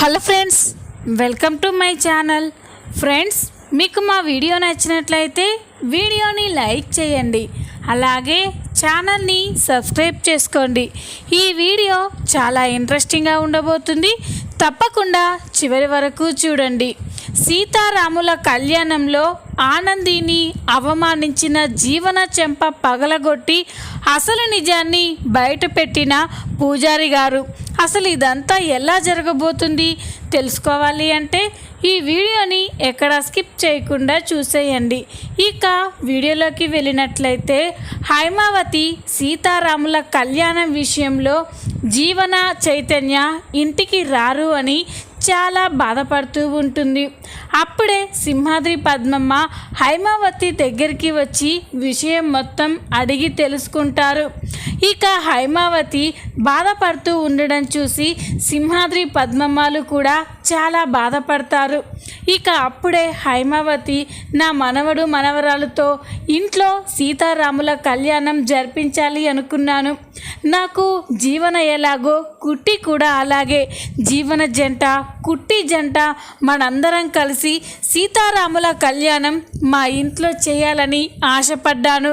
Hello friends welcome to my channel. Friends మీకు మా video నచ్చినట్లయితే వీడియోని లైక్ చేయండి. అలాగే ఛానల్ని సబ్స్క్రైబ్ చేసుకోండి. ఈ వీడియో చాలా ఇంట్రెస్టింగ్గా ఉండబోతుంది. తప్పకుండా చివరి వరకు చూడండి. సీతారాముల కళ్యాణంలో ఆనందిని అవమానించిన జీవన చెంప పగలగొట్టి అసలు నిజాన్ని బయటపెట్టిన పూజారి గారు. అసలు ఇదంతా ఎలా జరగబోతుంది తెలుసుకోవాలి అంటే ఈ వీడియోని ఎక్కడ స్కిప్ చేయకుండా చూసేయండి. ఇక వీడియోలోకి వెళ్ళినట్లయితే హైమావతి సీతారాముల కళ్యాణం విషయంలో జీవన చైతన్య ఇంటికి రారు అని చాలా బాధపడుతూ ఉంటుంది. అప్పుడే సింహాద్రి పద్మమ్మ హైమావతి దగ్గరికి వచ్చి విషయం మొత్తం అడిగి తెలుసుకుంటారు. ఇక హైమావతి బాధపడుతూ ఉండడం చూసి సింహాద్రి పద్మమ్మలు కూడా చాలా బాధపడతారు. ఇక అప్పుడే హైమావతి నా మనవడు మనవరాలతో ఇంట్లో సీతారాముల కళ్యాణం జరిపించాలి అనుకున్నాను. నాకు జీవన ఎలాగో కుట్టి కూడా అలాగే జీవన జంట కుట్టి జంట మనందరం కలిసి సీతారాముల కళ్యాణం మా ఇంట్లో చేయాలని ఆశపడ్డాను.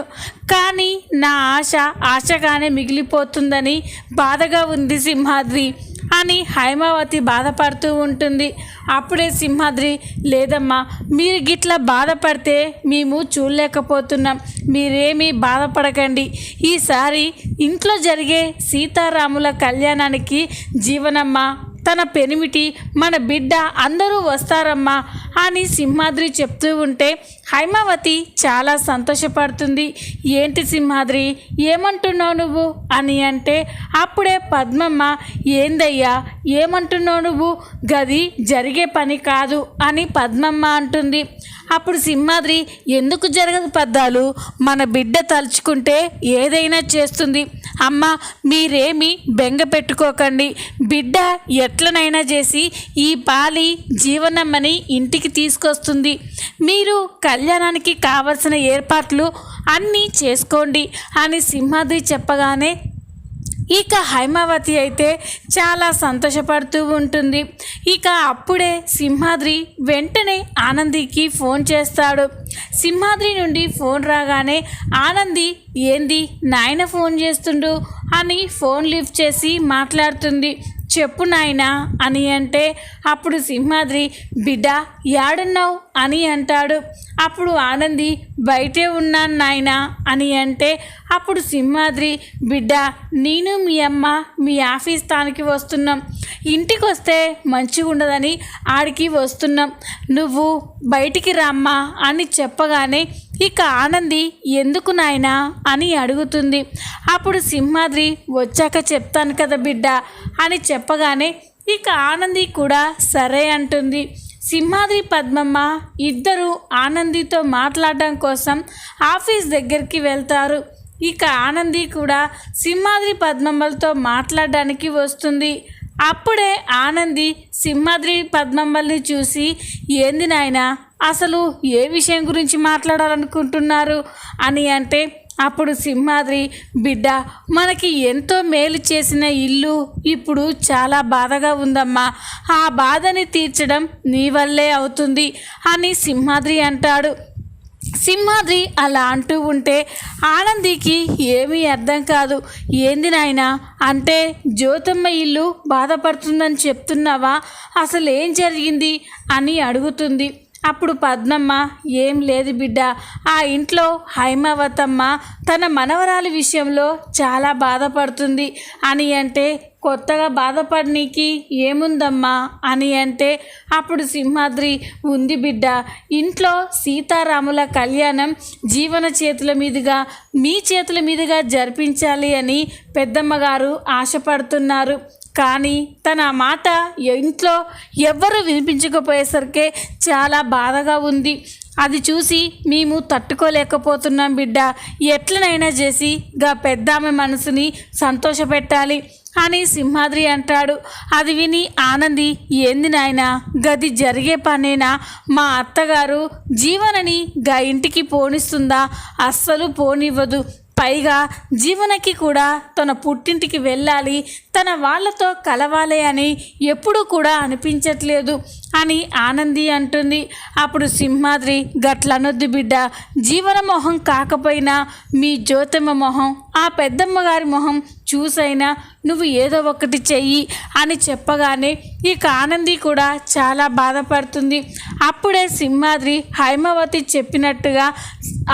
కానీ నా ఆశ ఆశగానే మిగిలిపోతుందని బాధగా ఉంది సింహాద్రి అని హైమావతి బాధపడుతూ ఉంటుంది. అప్పుడే సింహాద్రి లేదమ్మా మీరు గిట్లా బాధపడితే మేము చూడలేకపోతున్నాం. మీరేమీ బాధపడకండి. ఈసారి ఇంట్లో జరిగే సీతారాముల కళ్యాణానికి జీవనమ్మ తన పెనిమిటి మన బిడ్డ అందరూ వస్తారమ్మా అని సింహాద్రి చెప్తూ ఉంటే హైమావతి చాలా సంతోషపడుతుంది. ఏంటి సింహాద్రి? ఏమంటున్నావు నువ్వు? అని అంటే అప్పుడే పద్మమ్మ ఏందయ్యా ఏమంటున్నావు నువ్వు? గది జరిగే పని కాదు అని పద్మమ్మ అంటుంది. అప్పుడు సింహాద్రి ఎందుకు జరగదు పద్దాలు? మన బిడ్డ తలుచుకుంటే ఏదైనా చేస్తుంది. అమ్మ మీరేమి బెంగ పెట్టుకోకండి. బిడ్డ ఎట్లనైనా చేసి ఈ పాలి జీవనమ్మని ఇంటికి తీసుకొస్తుంది. మీరు కళ్యాణానికి కావలసిన ఏర్పాట్లు అన్నీ చేసుకోండి అని సింహాద్రి చెప్పగానే ఇక హైమావతి అయితే చాలా సంతోషపడుతూ ఉంటుంది. ఇక అప్పుడే సింహాద్రి వెంటనే ఆనందికి ఫోన్ చేస్తాడు. సింహాద్రి నుండి ఫోన్ రాగానే ఆనంది ఏంది నాయన ఫోన్ చేస్తుండు? అని ఫోన్ లిఫ్ట్ చేసి మాట్లాడుతుంది. చెప్పు నాయనా అని అంటే అప్పుడు సింహాద్రి బిడ్డ యాడున్నావు? అని అంటాడు. అప్పుడు ఆనంది బయటే ఉన్నాను నాయనా అని అంటే అప్పుడు సింహాద్రి బిడ్డ నేను మీ అమ్మ మీ ఆఫీస్ స్థానికి వస్తున్నాం. ఇంటికి వస్తే మంచిగా ఉండదని ఆడికి వస్తున్నాం. నువ్వు బయటికి రామ్మా అని చెప్పగానే ఇక ఆనంది ఎందుకు నాయనా? అని అడుగుతుంది. అప్పుడు సింహాద్రి వచ్చాక చెప్తాను కదా బిడ్డ అని చెప్పగానే ఇక ఆనంది కూడా సరే అంటుంది. సింహాద్రి పద్మమ్మ ఇద్దరు ఆనందితో మాట్లాడడం కోసం ఆఫీస్ దగ్గరికి వెళ్తారు. ఇక ఆనంది కూడా సింహాద్రి పద్మమ్మలతో మాట్లాడడానికి వస్తుంది. అప్పుడే ఆనంది సింహాద్రి పద్మమ్మల్ని చూసి ఏంది నాయనా అసలు ఏ విషయం గురించి మాట్లాడాలనుకుంటున్నారు అని అంటే అప్పుడు సింహాద్రి బిడ్డ మనకి ఎంతో మేలు చేసిన ఇల్లు ఇప్పుడు చాలా బాధగా ఉందమ్మా. ఆ బాధని తీర్చడం నీ వల్లే అవుతుంది అని సింహాద్రి అంటాడు. సింహాద్రి అలా అంటూ ఉంటే ఆనందికి ఏమీ అర్థం కాదు. ఏంది నాయన అంటే జ్యోతమ్మ ఇల్లు బాధపడుతుందని చెప్తున్నావా? అసలు ఏం జరిగింది? అని అడుగుతుంది. అప్పుడు పద్మమ్మ ఏం లేదు బిడ్డ. ఆ ఇంట్లో హైమావతమ్మ తన మనవరాలి విషయంలో చాలా బాధపడుతుంది. అని అంటే కొత్తగా బాధపడనీకి ఏముందమ్మా? అని అంటే అప్పుడు సింహాద్రి ఉంది బిడ్డ. ఇంట్లో సీతారాముల కళ్యాణం జీవన చేతుల మీదుగా మీ చేతుల మీదుగా జరిపించాలి అని పెద్దమ్మగారు ఆశపడుతున్నారు. కానీ తన మాట ఇంట్లో ఎవ్వరూ వినిపించకపోయేసరికి చాలా బాధగా ఉంది. అది చూసి మేము తట్టుకోలేకపోతున్నాం బిడ్డ. ఎట్లనైనా చేసి గా పెద్దామె మనసుని సంతోషపెట్టాలి అని సింహాద్రి అంటాడు. అది విని ఆనంది ఏంది నాయన గది జరిగే పనేనా? మా అత్తగారు జీవనని గా ఇంటికి పోనిస్తుందా? అస్సలు పోనివ్వదు. పైగా జీవనకి కూడా తన పుట్టింటికి వెళ్ళాలి తన వాళ్ళతో కలవాలి అని ఎప్పుడూ కూడా అనిపించట్లేదు. అని ఆనంది అంటుంది. అప్పుడు సింహాద్రి గట్లనొద్దు బిడ్డ జీవన మొహం కాకపోయినా మీ జ్యోతమ్మ మొహం ఆ పెద్దమ్మ గారి మొహం చూసైనా నువ్వు ఏదో ఒకటి చెయ్యి అని చెప్పగానే ఇక ఆనంది కూడా చాలా బాధపడుతుంది. అప్పుడే సింహాద్రి హైమావతి చెప్పినట్టుగా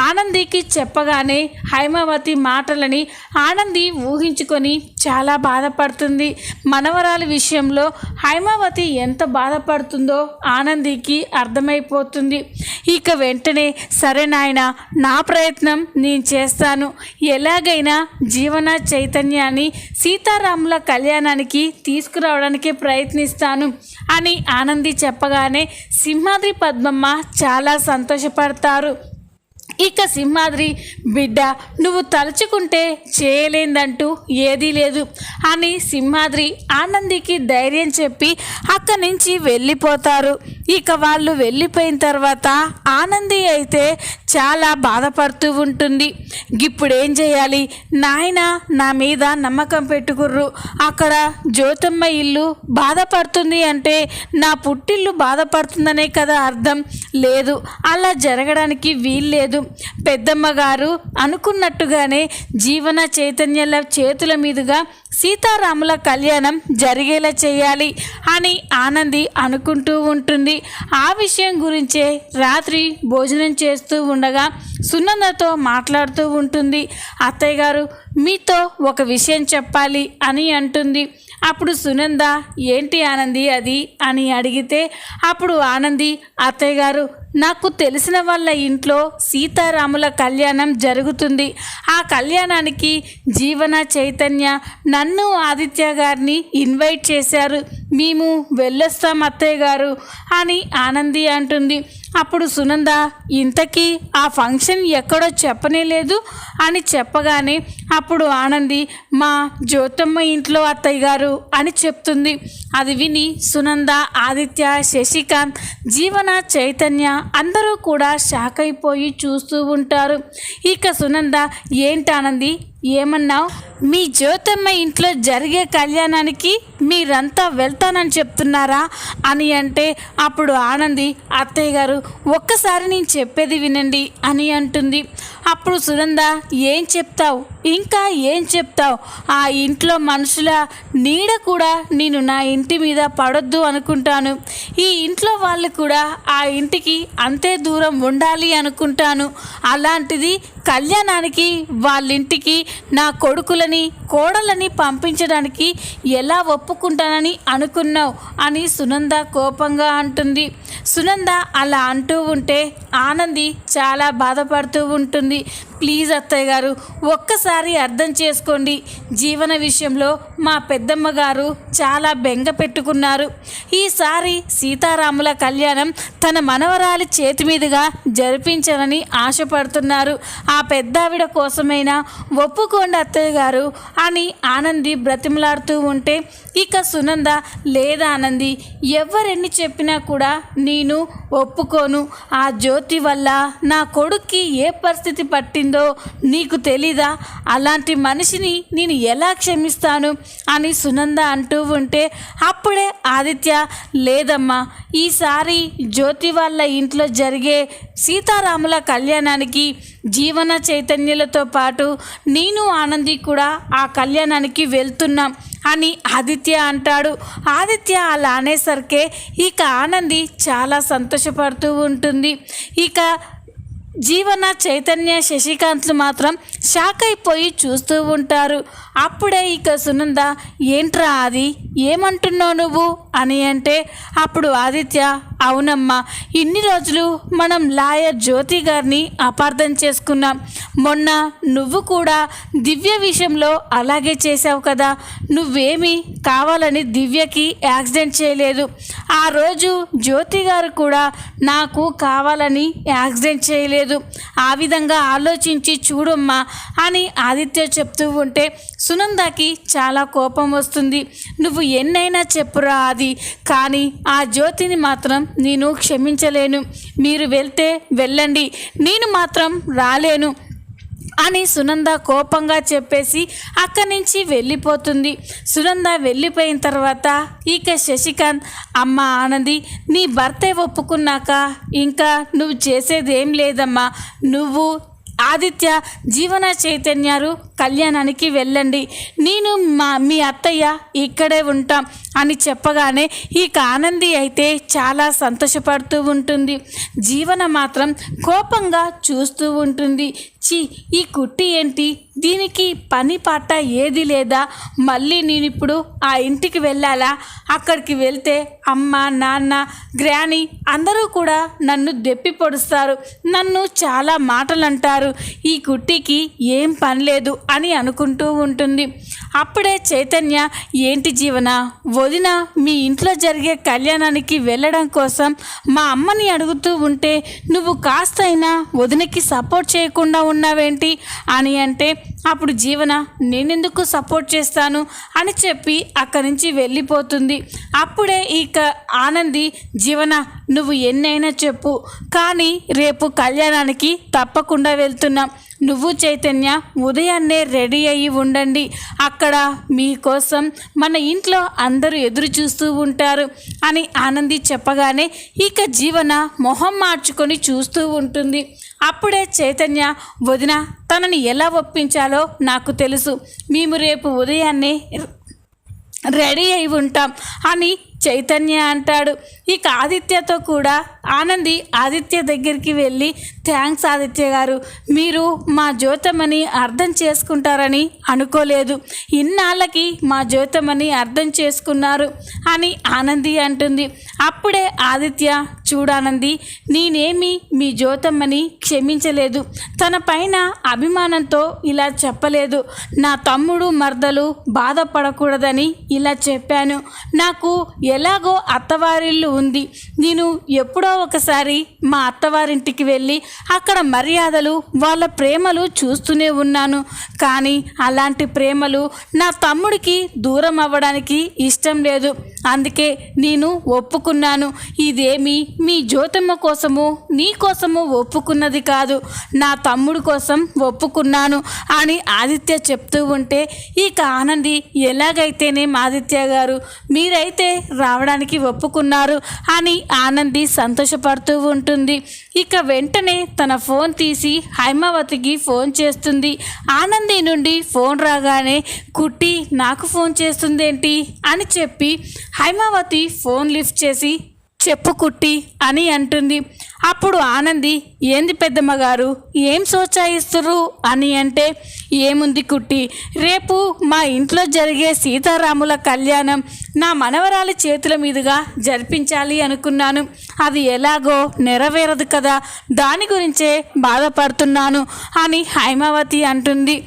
ఆనందికి చెప్పగానే హైమావతి మాటలని ఆనంది ఊహించుకొని చాలా బాధపడుతుంది. మనవరాలి విషయంలో హైమావతి ఎంత బాధపడుతుందో ఆనందికి అర్థమైపోతుంది. ఇక వెంటనే సరే నాయన నా ప్రయత్నం నేను చేస్తాను. ఎలాగైనా జీవన చైతన్యాన్ని సీతారాముల కళ్యాణానికి తీసుకురావడానికి ప్రయత్నిస్తాను అని ఆనంది చెప్పగానే సింహాద్రి పద్మమ్మ చాలా సంతోషపడతారు. ఇక సింహాద్రి బిడ్డ నువ్వు తలుచుకుంటే చేయలేందంటూ ఏదీ లేదు అని సింహాద్రి ఆనందికి ధైర్యం చెప్పి అక్కడి నుంచి వెళ్ళిపోతారు. ఇక వాళ్ళు వెళ్ళిపోయిన తర్వాత ఆనంది అయితే చాలా బాధపడుతూ ఉంటుంది. ఇప్పుడు ఏం చేయాలి? నాయన నా మీద నమ్మకం పెట్టుకుర్రు. అక్కడ జ్యోతమ్మ ఇల్లు బాధపడుతుంది అంటే నా పుట్టిల్లు బాధపడుతుందనే కదా అర్థం లేదు. అలా జరగడానికి వీల్లేదు. పెద్దమ్మ గారు అనుకున్నట్టుగానే జీవన చైతన్యాల చేతుల మీదుగా సీతారాముల కళ్యాణం జరిగేలా చేయాలి అని ఆనంది అనుకుంటూ ఉంటుంది. ఆ విషయం గురించే రాత్రి భోజనం చేస్తూ ఉండగా సునందతో మాట్లాడుతూ ఉంటుంది. అత్తయ్య గారు మీతో ఒక విషయం చెప్పాలి అని అంటుంది. అప్పుడు సునంద ఏంటి ఆనంది అది? అని అడిగితే అప్పుడు ఆనంది అత్తయ్య గారు నాకు తెలిసిన వాళ్ళ ఇంట్లో సీతారాముల కళ్యాణం జరుగుతుంది. ఆ కళ్యాణానికి జీవన చైతన్య నన్ను ఆదిత్య గారిని ఇన్వైట్ చేశారు. మేము వెళ్ళొస్తాం అత్తయ్య గారు అని ఆనంది అంటుంది. అప్పుడు సునంద ఇంతకీ ఆ ఫంక్షన్ ఎక్కడో చెప్పనే లేదు అని చెప్పగానే అప్పుడు ఆనంది మా జ్యోతమ్మ ఇంట్లో అత్తయ్య గారు అని చెప్తుంది. అది విని సునంద ఆదిత్య శశికాంత్ జీవన చైతన్య అందరూ కూడా షాక్ అయిపోయి చూస్తూ ఉంటారు. ఇక సునంద ఏంటి ఆనంది ఏమన్నావు మీ జ్యోతమ్మ ఇంట్లో జరిగే కళ్యాణానికి మీరంతా వెళ్తానని చెప్తున్నారా? అని అంటే అప్పుడు ఆనంది అత్తయ్య గారు ఒక్కసారి నేను చెప్పేది వినండి అని అంటుంది. అప్పుడు సునంద ఏం చెప్తావు? ఇంకా ఏం చెప్తావు? ఆ ఇంట్లో మనుషుల నీడ కూడా నేను నా ఇంటి మీద పడొద్దు అనుకుంటాను. ఈ ఇంట్లో వాళ్ళు కూడా ఆ ఇంటికి అంతే దూరం ఉండాలి అనుకుంటాను. అలాంటిది కళ్యాణానికి వాళ్ళింటికి నా కొడుకులని కోడలని పంపించడానికి ఎలా ఒప్పుకుంటానని అనుకున్నావు? అని సునంద కోపంగా అంటుంది. సునంద అలా అంటూ ఉంటే ఆనంది చాలా బాధపడుతూ ఉంటుంది. ప్లీజ్ అత్తయ్య గారు ఒక్కసారి అర్థం చేసుకోండి. జీవన విషయంలో మా పెద్దమ్మ గారు చాలా బెంగ పెట్టుకున్నారు. ఈసారి సీతారాముల కళ్యాణం తన మనవరాలి చేతి మీదుగా జరిపించాలని ఆశపడుతున్నారు. ఆ పెద్దావిడ కోసమైనా ఒప్పుకోండి అత్తయ్య గారు అని ఆనంది బ్రతిమలాడుతూ ఉంటే ఇక సునంద లేదా ఆనంది ఎవరెన్ని చెప్పినా కూడా నేను ఒప్పుకోను. ఆ జ్యోతి వల్ల నా కొడుక్కి ఏ పరిస్థితి పట్టింది? నీకు తెలీదా? అలాంటి మనిషిని నేను ఎలా క్షమిస్తాను? అని సునంద అంటూ ఉంటే అప్పుడే ఆదిత్య లేదమ్మా ఈసారి జ్యోతి వాళ్ళ ఇంట్లో జరిగే సీతారాముల కళ్యాణానికి జీవన చైతన్యులతో పాటు నేను ఆనంది కూడా ఆ కళ్యాణానికి వెళ్తున్నాం అని ఆదిత్య అంటాడు. ఆదిత్య అలా అనేసరికే ఇక ఆనంది చాలా సంతోషపడుతూ ఉంటుంది. ఇక జీవన చైతన్య శశికాంత్లు మాత్రం షాక్ అయిపోయి చూస్తూ ఉంటారు. అప్పుడే ఇక సునంద ఏంట్రా అది ఏమంటున్నావు నువ్వు? అని అంటే అప్పుడు ఆదిత్య అవునమ్మా ఇన్ని రోజులు మనం లాయర్ జ్యోతి గారిని అపార్థం చేసుకున్నాం. మొన్న నువ్వు కూడా దివ్య విషయంలో అలాగే చేసావు కదా. నువ్వేమీ కావాలని దివ్యకి యాక్సిడెంట్ చేయలేదు. ఆ రోజు జ్యోతి గారు కూడా నాకు కావాలని యాక్సిడెంట్ చేయలేదు. లేదు. ఆ విధంగా ఆలోచించి చూడమ్మా అని ఆదిత్య చెప్తూ ఉంటే సునందకి చాలా కోపం వస్తుంది. నువ్వు ఎన్నైనా చెప్పురా అది కానీ ఆ జ్యోతిని మాత్రం నేను క్షమించలేను. మీరు వెళ్తే వెళ్ళండి. నేను మాత్రం రాలేను. అని సునంద కోపంగా చెప్పేసి అక్కడి నుంచి వెళ్ళిపోతుంది. సునంద వెళ్ళిపోయిన తర్వాత ఇక శశికాంత్ అమ్మ ఆనంది నీ భర్తే ఒప్పుకున్నాక ఇంకా నువ్వు చేసేది ఏం లేదమ్మా. నువ్వు ఆదిత్య జీవన చైతన్యారు కళ్యాణానికి వెళ్ళండి. నేను మా మీ అత్తయ్య ఇక్కడే ఉంటాం అని చెప్పగానే ఈ ఆనంది అయితే చాలా సంతోషపడుతూ ఉంటుంది. జీవన మాత్రం కోపంగా చూస్తూ ఉంటుంది. చి ఈ కుట్టి ఏంటి? దీనికి పని పాట ఏది లేదా? మళ్ళీ నేను ఇప్పుడు ఆ ఇంటికి వెళ్ళాలా? అక్కడికి వెళ్తే అమ్మ నాన్న గ్రాని అందరూ కూడా నన్ను దెప్పి పొడుస్తారు. నన్ను చాలా మాటలు అంటారు ఈ కుట్టికి ఏం పని లేదు అని అనుకుంటూ ఉంటుంది. అప్పుడే చైతన్య ఏంటి జీవన వదిన మీ ఇంట్లో జరిగే కళ్యాణానికి వెళ్ళడం కోసం మా అమ్మని అడుగుతూ ఉంటే నువ్వు కాస్తైనా వదినకి సపోర్ట్ చేయకుండా ఉన్నావేంటి? అని అంటే అప్పుడు జీవన నేనెందుకు సపోర్ట్ చేస్తాను? అని చెప్పి అక్కడి నుంచి వెళ్ళిపోతుంది. అప్పుడే ఇక ఆనంది జీవన నువ్వు ఎన్నైనా చెప్పు. కానీ రేపు కళ్యాణానికి తప్పకుండా వెళ్తున్నాం. నువ్వు చైతన్య ఉదయాన్నే రెడీ అయ్యి ఉండండి. అక్కడ మీకోసం మన ఇంట్లో అందరూ ఎదురు చూస్తూ ఉంటారు అని ఆనంది చెప్పగానే ఇక జీవన మొహం మార్చుకొని చూస్తూ ఉంటుంది. అప్పుడే చైతన్య వదిన తనని ఎలా ఒప్పించాలో నాకు తెలుసు. మేము రేపు ఉదయాన్నే రెడీ అయి ఉంటాం అని చైతన్య అంటాడు. ఇక ఆదిత్యతో కూడా ఆనంది ఆదిత్య దగ్గరికి వెళ్ళి థ్యాంక్స్ ఆదిత్య గారు. మీరు మా జ్యోతమని అర్థం చేసుకుంటారని అనుకోలేదు. ఇన్నాళ్ళకి మా జ్యోతమని అర్థం చేసుకున్నారు అని ఆనంది అంటుంది. అప్పుడే ఆదిత్య చూడానంది నేనేమి మీ జ్యోతమ్మని క్షమించలేదు. తన పైన అభిమానంతో ఇలా చెప్పలేదు. నా తమ్ముడు మర్దలు బాధపడకూడదని ఇలా చెప్పాను. నాకు ఎలాగో అత్తవారిల్లు ఉంది. నేను ఎప్పుడో ఒకసారి మా అత్తవారింటికి వెళ్ళి అక్కడ మర్యాదలు వాళ్ళ ప్రేమలు చూస్తూనే ఉన్నాను. కానీ అలాంటి ప్రేమలు నా తమ్ముడికి దూరం అవ్వడానికి ఇష్టం లేదు. అందుకే నేను ఒప్పుకున్నాను. ఇదేమి మీ జ్యోతమ్మ కోసము నీ కోసము ఒప్పుకున్నది కాదు. నా తమ్ముడు కోసం ఒప్పుకున్నాను అని ఆదిత్య చెప్తూ ఉంటే ఇక ఆనంది ఎలాగైతేనే ఆదిత్య గారు మీరైతే రావడానికి ఒప్పుకున్నారు అని ఆనంది సంతోషపడుతూ ఉంటుంది. ఇక వెంటనే తన ఫోన్ తీసి హైమావతికి ఫోన్ చేస్తుంది. ఆనంది నుండి ఫోన్ రాగానే కుట్టి నాకు ఫోన్ చేస్తుందేంటి? అని చెప్పి హైమావతి ఫోన్ లిఫ్ట్ చేసి చెప్పు కుట్టి అని అంటుంది. అప్పుడు ఆనంది ఏంది పెద్దమ్మ గారు ఏం సోచాయిస్తురు అని అంటే ఏముంది కుట్టి రేపు మా ఇంట్లో జరిగే సీతారాముల కళ్యాణం నా మనవరాలి చేతుల మీదుగా జరిపించాలి అనుకున్నాను. అది ఎలాగో నెరవేరదు కదా దాని గురించే బాధపడుతున్నాను అని హైమావతి అంటుంది.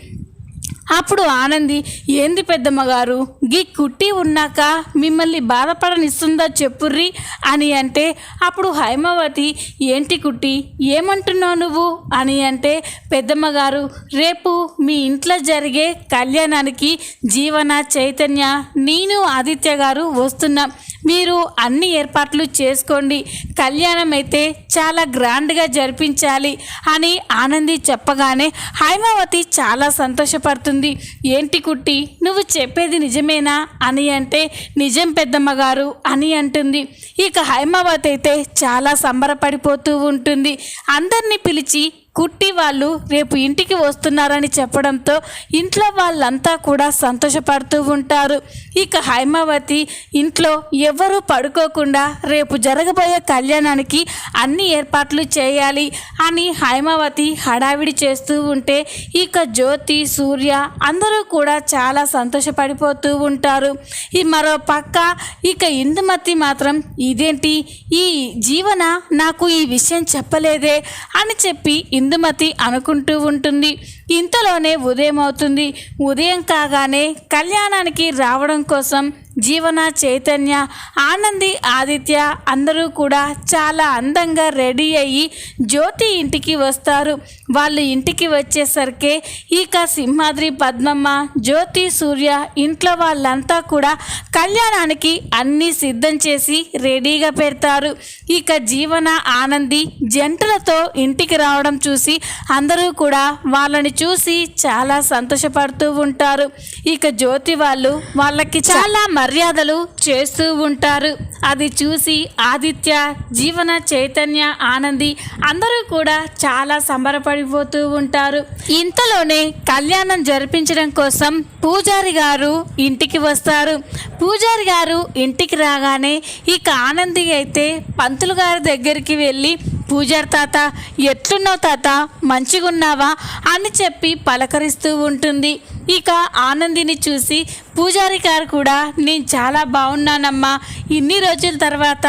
అప్పుడు ఆనంది ఏంది పెద్దమ్మగారు? గీ కుట్టి ఉన్నాక మిమ్మల్ని బాధపడనిస్తుందా చెప్పుర్రి? అని అంటే అప్పుడు హైమావతి ఏంటి కుట్టి ఏమంటున్నావు నువ్వు? అని అంటే పెద్దమ్మగారు రేపు మీ ఇంట్లో జరిగే కళ్యాణానికి జీవన చైతన్య నేను ఆదిత్య గారు వస్తున్నాం. మీరు అన్ని ఏర్పాట్లు చేసుకోండి. కళ్యాణం అయితే చాలా గ్రాండ్గా జరిపించాలి అని ఆనంది చెప్పగానే హైమావతి చాలా సంతోషపడుతుంది. ఏంటి కుట్టి నువ్వు చెప్పేది నిజమేనా? అని అంటే నిజం పెద్దమ్మగారు అని అంటుంది. ఇక హైమావతి అయితే చాలా సంబరపడిపోతూ ఉంటుంది. అందరినీ పిలిచి కుట్టి వాళ్ళు రేపు ఇంటికి వస్తున్నారని చెప్పడంతో ఇంట్లో వాళ్ళంతా కూడా సంతోషపడుతూ ఉంటారు. ఇక హైమావతి ఇంట్లో ఎవరూ పడుకోకుండా రేపు జరగబోయే కళ్యాణానికి అన్ని ఏర్పాట్లు చేయాలి అని హైమావతి హడావిడి చేస్తూ ఉంటే ఇక జ్యోతి సూర్య అందరూ కూడా చాలా సంతోషపడిపోతూ ఉంటారు. ఈ మరో పక్క ఇక ఇందుమతి మాత్రం ఇదేంటి? ఈ జీవన నాకు ఈ విషయం చెప్పలేదే అని చెప్పి ఇందుమతి అనుకుంటూ ఉంటుంది. ఇంతలోనే ఉదయం అవుతుంది ఉదయం కాగానే కళ్యాణానికి రావడం కోసం జీవన చైతన్య ఆనంది ఆదిత్య అందరూ కూడా చాలా అందంగా రెడీ అయ్యి జ్యోతి ఇంటికి వస్తారు. వాళ్ళు ఇంటికి వచ్చేసరికి ఇక సింహాద్రి పద్మమ్మ జ్యోతి సూర్య ఇంట్లో వాళ్ళంతా కూడా కళ్యాణానికి అన్నీ సిద్ధం చేసి రెడీగా పెడతారు. ఇక జీవన ఆనంది జంటలతో ఇంటికి రావడం చూసి అందరూ కూడా వాళ్ళని చూసి చాలా సంతోషపడుతూ ఉంటారు. ఇక జ్యోతి వాళ్ళు వాళ్ళకి చాలా మర్యాదలు చేస్తూ ఉంటారు. అది చూసి ఆదిత్య జీవన చైతన్య ఆనంది అందరూ కూడా చాలా సంబరపడిపోతూ ఉంటారు. ఇంతలోనే కళ్యాణం జరిపించడం కోసం పూజారి గారు ఇంటికి వస్తారు. పూజారి గారు ఇంటికి రాగానే ఇక ఆనంది అయితే పంతులు గారి దగ్గరికి వెళ్ళి పూజారి తాత ఎట్లున్నావు తాత? మంచిగున్నావా? అని చెప్పి పలకరిస్తూ ఉంటుంది. ఇక ఆనందిని చూసి పూజారి గారు కూడా నేను చాలా బాగున్నానమ్మా. ఇన్ని రోజుల తర్వాత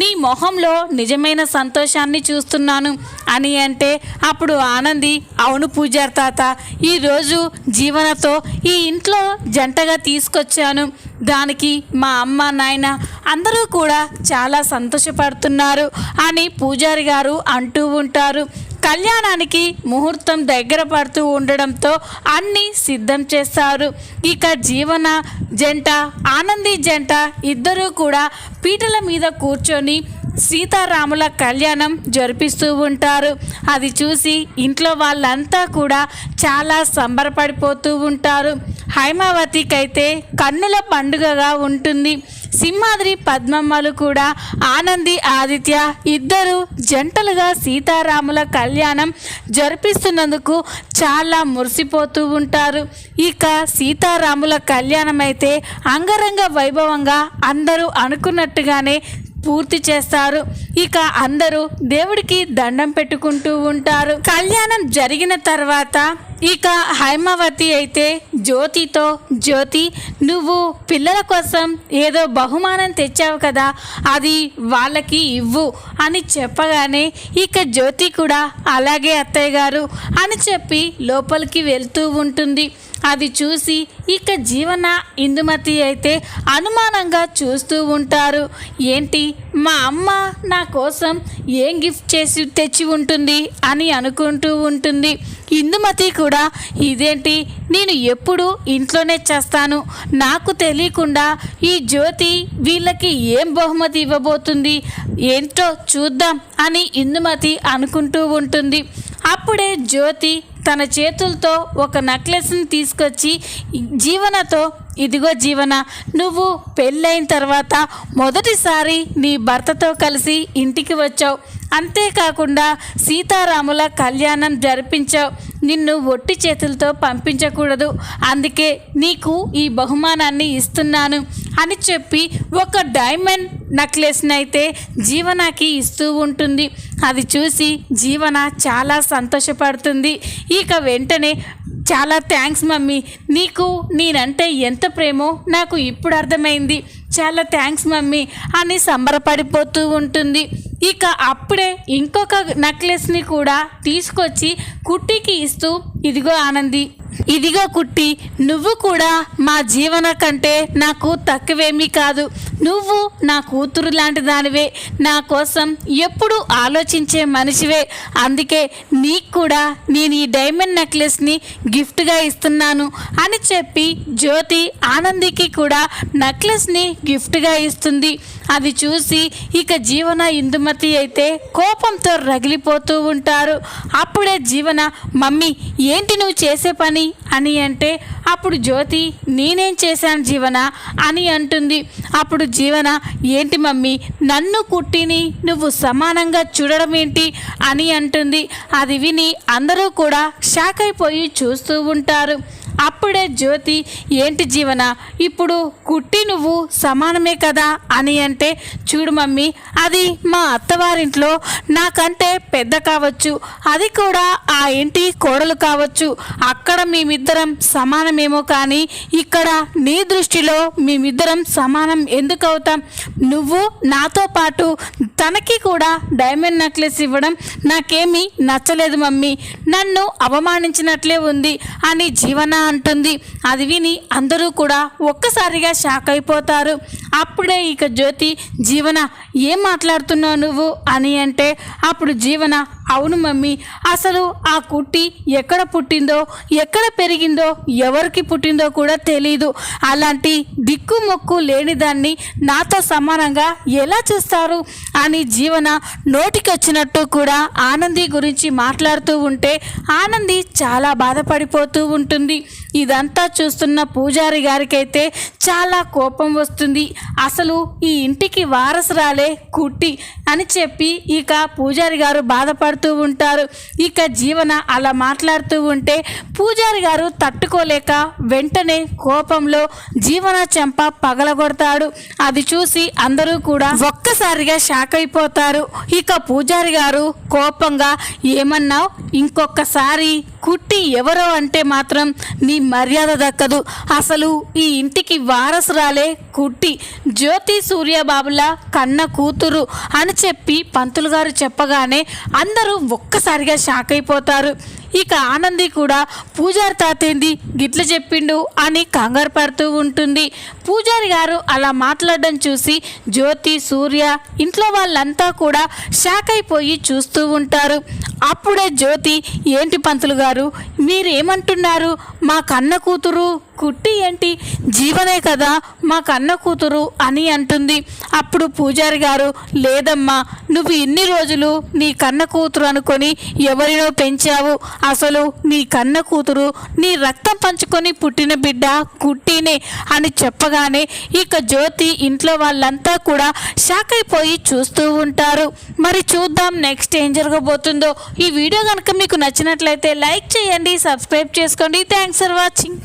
నీ మొహంలో నిజమైన సంతోషాన్ని చూస్తున్నాను అని అంటే అప్పుడు ఆనంది అవును పూజారి తాత ఈరోజు జీవనతో ఈ ఇంట్లో జంటగా తీసుకొచ్చాను. దానికి మా అమ్మ నాయన అందరూ కూడా చాలా సంతోషపడుతున్నారు అని పూజారి గారు అంటూ ఉంటారు. కళ్యాణానికి ముహూర్తం దగ్గర పడుతూ ఉండడంతో అన్నీ సిద్ధం చేస్తారు. ఇక జీవన జంట ఆనంది జంట ఇద్దరూ కూడా పీటల మీద కూర్చొని సీతారాముల కళ్యాణం జరిపిస్తూ ఉంటారు. అది చూసి ఇంట్లో వాళ్ళంతా కూడా చాలా సంబరపడిపోతూ ఉంటారు. హైమావతికైతే కన్నుల పండుగగా ఉంటుంది. సింహాద్రి పద్మమ్మలు కూడా ఆనంది ఆదిత్య ఇద్దరు జంటలుగా సీతారాముల కళ్యాణం జరిపిస్తున్నందుకు చాలా మురిసిపోతూ ఉంటారు. ఇక సీతారాముల కళ్యాణం అయితే అంగరంగ వైభవంగా అందరూ అనుకున్నట్టుగానే పూర్తి చేస్తారు. ఇక అందరూ దేవుడికి దండం పెట్టుకుంటూ ఉంటారు. కళ్యాణం జరిగిన తర్వాత ఇక హైమావతి అయితే జ్యోతితో జ్యోతి నువ్వు పిల్లల కోసం ఏదో బహుమానం తెచ్చావు కదా అది వాళ్ళకి ఇవ్వు అని చెప్పగానే ఇక జ్యోతి కూడా అలాగే అత్తయ్య గారు అని చెప్పి లోపలికి వెళ్తూ ఉంటుంది. అది చూసి ఇక జీవన ఇందుమతి అయితే అనుమానంగా చూస్తూ ఉంటారు. ఏంటి మా అమ్మ నా కోసం ఏం గిఫ్ట్ చేసి తెచ్చి ఉంటుంది? అని అనుకుంటూ ఉంటుంది. ఇందుమతి కూడా ఇదేంటి? నేను ఎప్పుడు ఇంట్లోనే చేస్తాను. నాకు తెలియకుండా ఈ జ్యోతి వీళ్ళకి ఏం బహుమతి ఇవ్వబోతుంది? ఏంటో చూద్దాం అని ఇందుమతి అనుకుంటూ ఉంటుంది. అప్పుడే జ్యోతి తన చేతులతో ఒక నెక్లెస్ని తీసుకొచ్చి జీవనతో ఇదిగో జీవన నువ్వు పెళ్ళైన తర్వాత మొదటిసారి నీ భర్తతో కలిసి ఇంటికి వచ్చావు. అంతేకాకుండా సీతారాముల కళ్యాణం జరిపించావు. నిన్ను ఒట్టి చేతులతో పంపించకూడదు. అందుకే నీకు ఈ బహుమానాన్ని ఇస్తున్నాను అని చెప్పి ఒక డైమండ్ నెక్లెస్ని అయితే జీవనకి ఇస్తూ ఉంటుంది. అది చూసి జీవన చాలా సంతోషపడుతుంది. ఇక వెంటనే చాలా థ్యాంక్స్ మమ్మీ. నీకు నేనంటే ఎంత ప్రేమో నాకు ఇప్పుడు అర్థమైంది. చాలా థ్యాంక్స్ మమ్మీ అని సంబరపడిపోతూ ఉంటుంది. ఇక అప్పుడే ఇంకొక నెక్లెస్ని కూడా తీసుకొచ్చి కుట్టికి ఇస్తూ ఇదిగో ఆనంది ఇదిగో కుట్టి నువ్వు కూడా మా జీవన కంటే నాకు తక్కువేమీ కాదు. నువ్వు నా కూతురు లాంటి దానివే. నా కోసం ఎప్పుడు ఆలోచించే మనిషివే. అందుకే నీకు కూడా నేను ఈ డైమండ్ నెక్లెస్ని గిఫ్ట్గా ఇస్తున్నాను అని చెప్పి జ్యోతి ఆనందికి కూడా నెక్లెస్ని గిఫ్ట్గా ఇస్తుంది. అది చూసి ఇక జీవన ఇందుమతి అయితే కోపంతో రగిలిపోతూ ఉంటారు. అప్పుడే జీవన మమ్మీ ఏంటి నువ్వు చేసే పని? అని అంటే అప్పుడు జ్యోతి నేనేం చేశాను జీవన? అని అంటుంది. అప్పుడు జీవన ఏంటి మమ్మీ నన్ను కుట్టిని నువ్వు సమానంగా చూడడం ఏంటి? అని అంటుంది. అది విని అందరూ కూడా షాక్ అయిపోయి చూస్తూ ఉంటారు. అప్పుడే జ్యోతి ఏంటి జీవన ఇప్పుడు కుట్టి నువ్వు సమానమే కదా? అని అంటే చూడు మమ్మీ అది మా అత్తవారింట్లో నాకంటే పెద్ద కావచ్చు. అది కూడా ఆ ఇంటి కోడలు కావచ్చు. అక్కడ మేమిద్దరం సమానమేమో కానీ ఇక్కడ నీ దృష్టిలో మేమిద్దరం సమానం ఎందుకు అవుతాం? నువ్వు నాతో పాటు తనకి కూడా డైమండ్ నెక్లెస్ ఇవ్వడం నాకేమీ నచ్చలేదు మమ్మీ. నన్ను అవమానించినట్లే ఉంది అని జీవన అంటుంది. అది విని అందరూ కూడా ఒక్కసారిగా షాక్ అయిపోతారు. అప్పుడే ఇక జ్యోతి జీవన ఏం మాట్లాడుతున్నావు నువ్వు? అని అంటే అప్పుడు జీవన అవును మమ్మీ అసలు ఆ కుట్టి ఎక్కడ పుట్టిందో ఎక్కడ పెరిగిందో ఎవరికి పుట్టిందో కూడా తెలీదు. అలాంటి దిక్కు మొక్కు లేని దాన్ని నాతో సమానంగా ఎలా చూస్తారు? అని జీవన నోటికొచ్చినట్టు కూడా ఆనంది గురించి మాట్లాడుతూ ఉంటే ఆనంది చాలా బాధపడిపోతూ ఉంటుంది. ఇదంతా చూస్తున్న పూజారి గారికైతే చాలా కోపం వస్తుంది. అసలు ఈ ఇంటికి వారసురాలే కుట్టి అని చెప్పి ఇక పూజారి గారు బాధపడుతూ ఉంటారు. ఇక జీవన అలా మాట్లాడుతూ ఉంటే పూజారి గారు తట్టుకోలేక వెంటనే కోపంలో జీవన చెంప పగలగొడతాడు. అది చూసి అందరూ కూడా ఒక్కసారిగా షాక్ అయిపోతారు. ఇక పూజారి గారు కోపంగా ఏమన్నావు? ఇంకొకసారి కుట్టి ఎవరో అంటే మాత్రం నీ మర్యాద దక్కదు. అసలు ఈ ఇంటికి వారసురాలే కుట్టి. జ్యోతి సూర్యబాబుల కన్న కూతురు అని చెప్పి పంతులు గారు చెప్పగానే అందరూ ఒక్కసారిగా షాక్ అయిపోతారు. ఇక ఆనంది కూడా పూజారి తాతేంది గిట్ల చెప్పిండు అని కంగారు పడుతూ ఉంటుంది. పూజారి గారు అలా మాట్లాడడం చూసి జ్యోతి సూర్య ఇంట్లో వాళ్ళంతా కూడా షాక్ అయిపోయి చూస్తూ ఉంటారు. అప్పుడే జ్యోతి ఏంటి పంతులు గారు మీరేమంటున్నారు? మా కన్న కూతురు కుట్టి ఏంటి? జీవనే కదా మా కన్న కూతురు అని అంటుంది. అప్పుడు పూజారి గారు లేదమ్మా నువ్వు ఇన్ని రోజులు నీ కన్న కూతురు అనుకొని ఎవరినో పెంచావు. అసలు నీ కన్న కూతురు నీ రక్తం పంచుకొని పుట్టిన బిడ్డ కుట్టినే అని చెప్పగానే ఇక జ్యోతి ఇంట్లో వాళ్ళంతా కూడా షాక్ అయిపోయి చూస్తూ ఉంటారు. మరి చూద్దాం నెక్స్ట్ ఏం జరగబోతుందో. ఈ వీడియో కనుక మీకు నచ్చినట్లయితే లైక్ చేయండి సబ్స్క్రైబ్ చేసుకోండి. Thanks for watching.